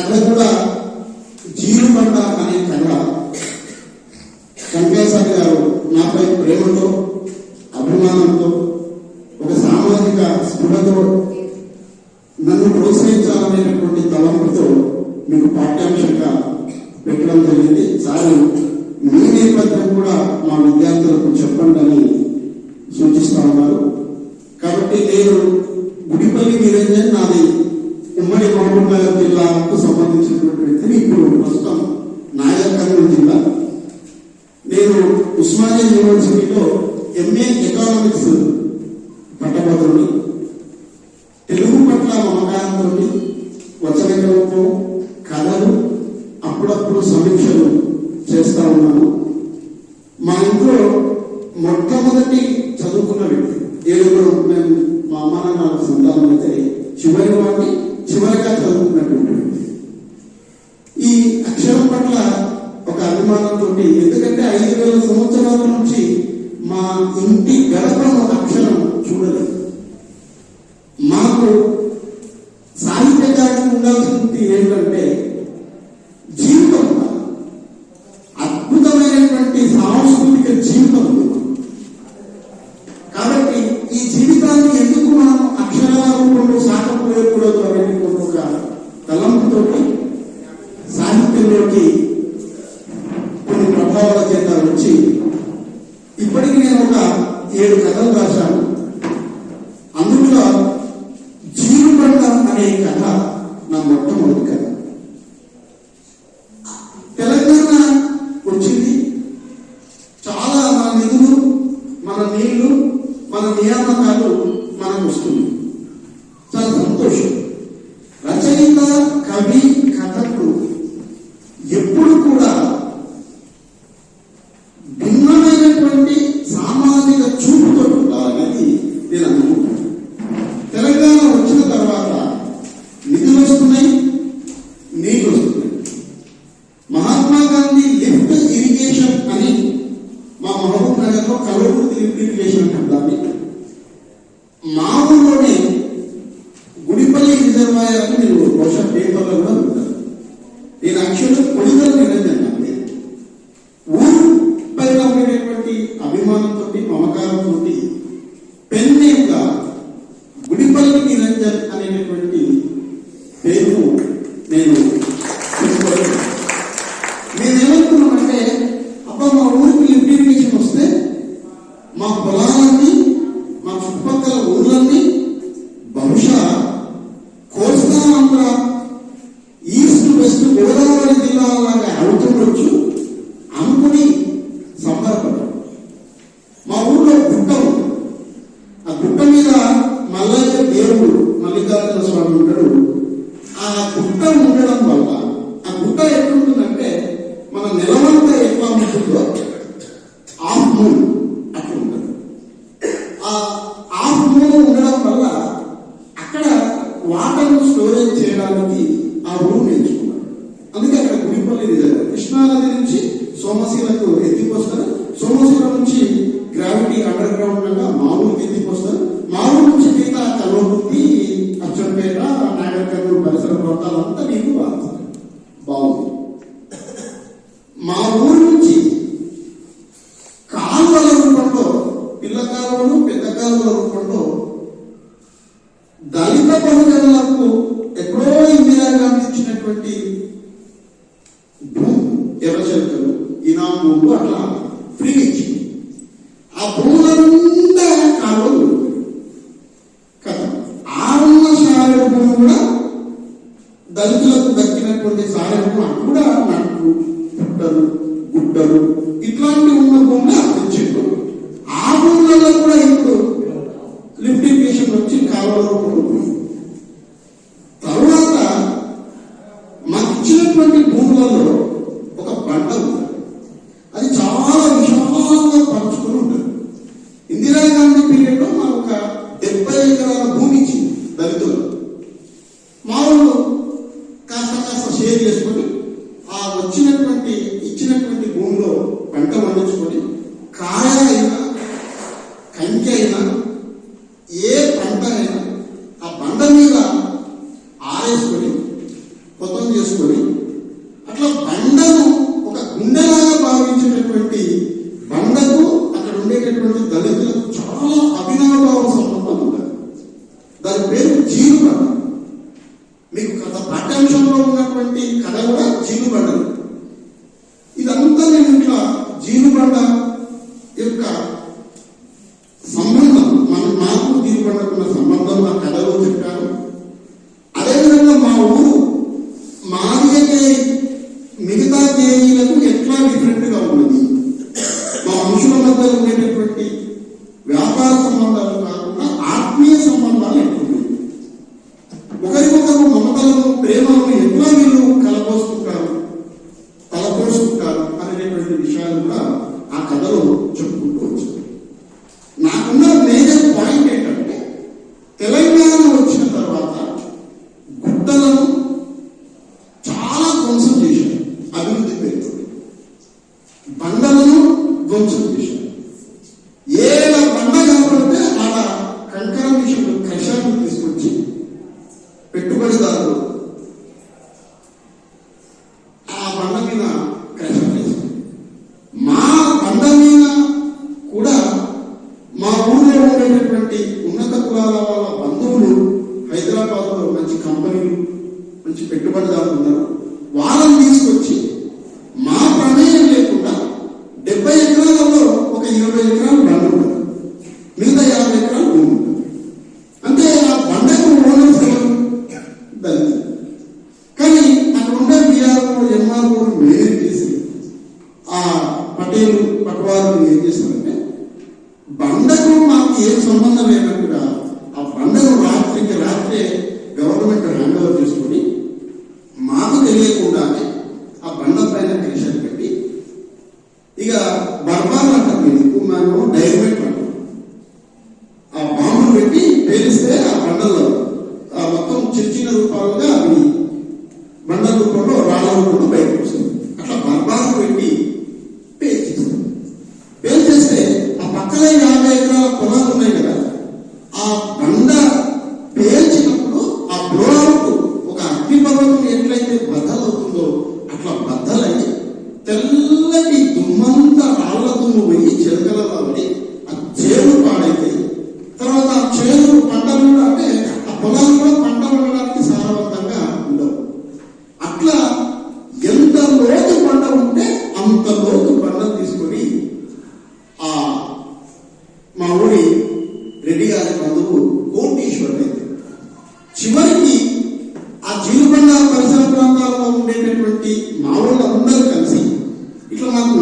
అక్కడ కూడా కార్యక్రమం కథలు అప్పుడప్పుడు సమీక్షలు చేస్తా ఉన్నాను. మా ఇంట్లో మొట్టమొదటి చదువుకున్న వ్యక్తి ఏడుగురు మేము మా అమ్మ నాన్న సంతానం అయితే చివరి వాటి చివరిగా చదువుకున్నటువంటి ఈ అక్షరం పట్ల ఒక అభిమానంతో ఎందుకంటే ఐదు వేల సంవత్సరాల నుంచి మా ఇంటి ఒక అక్షరం చూడలేదు. me? chamou, boa tarde. Share చేసుకొని ఆ వచ్చినటువంటి ఇచ్చినటువంటి భూమిలో పంట పండించుకొని కాయలైనా అయినా కంకి అయినా ఏ పంట అయినా ఆ పంట మీద ఆరేసుకొని కొత్తం చేసుకొని అట్లా బండను ఒక గుండెలాగా భావించినటువంటి బండకు అక్కడ ఉండేటటువంటి దళితులకు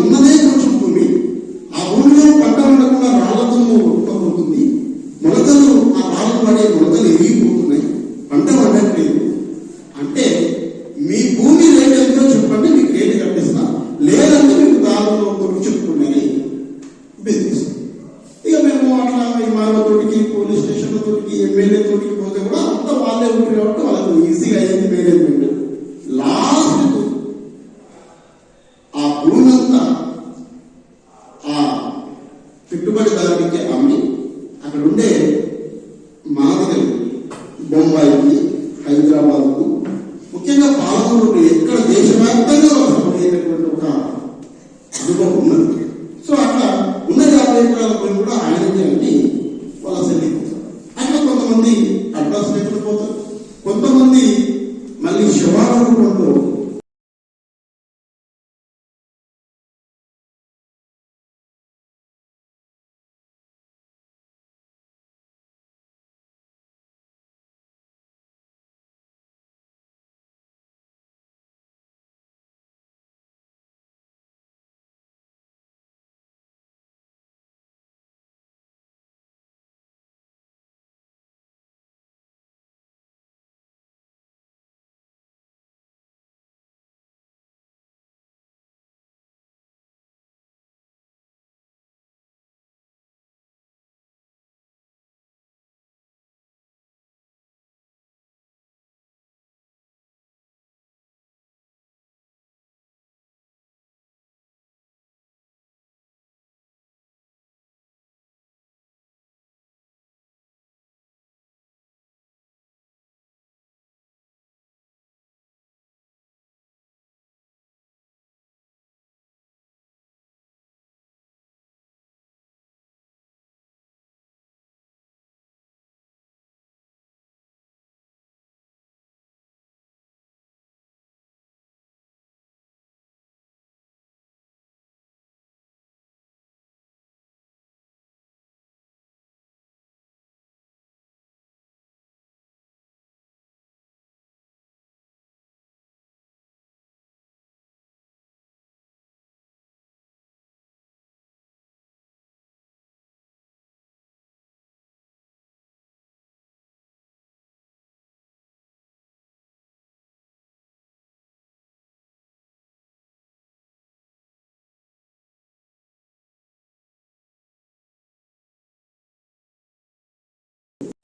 ఉన్నదే కొంచెం భూమి ఆ భూమిలో పంట ఉండకుండా రాళ్ళతో రూపొందుతుంది మొలకలు ఆ రాళ్ళు పడే మొలకలు ఎరిగిపోతున్నాయి పంట పడట్లేదు. అంటే మీ భూమి రేట్ ఎంతో చెప్పండి మీకు రేటు కట్టిస్తా. లేదంటే మీకు దారిలో కొరకు చెప్పుకున్నాయి బిజినెస్ ఇక మేము అట్లా విమానతోటికి పోలీస్ స్టేషన్లతోటికి ఎమ్మెల్యేతోటికి పోతే కూడా అంత వాళ్ళే ఉంటుంది కాబట్టి వాళ్ళకు ఈజీగా అయ్యింది మేనేజ్మెంట్ João Romano.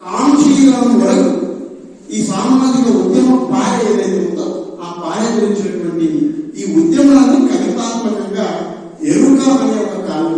కాంక్షీయులం ఈ సామాజిక ఉద్యమ పాయ ఏదైతే ఉందో ఆ పాయ గురించినటువంటి ఈ ఉద్యమాన్ని కవితాత్మకంగా ఎరుక అనే ఒక కావ్య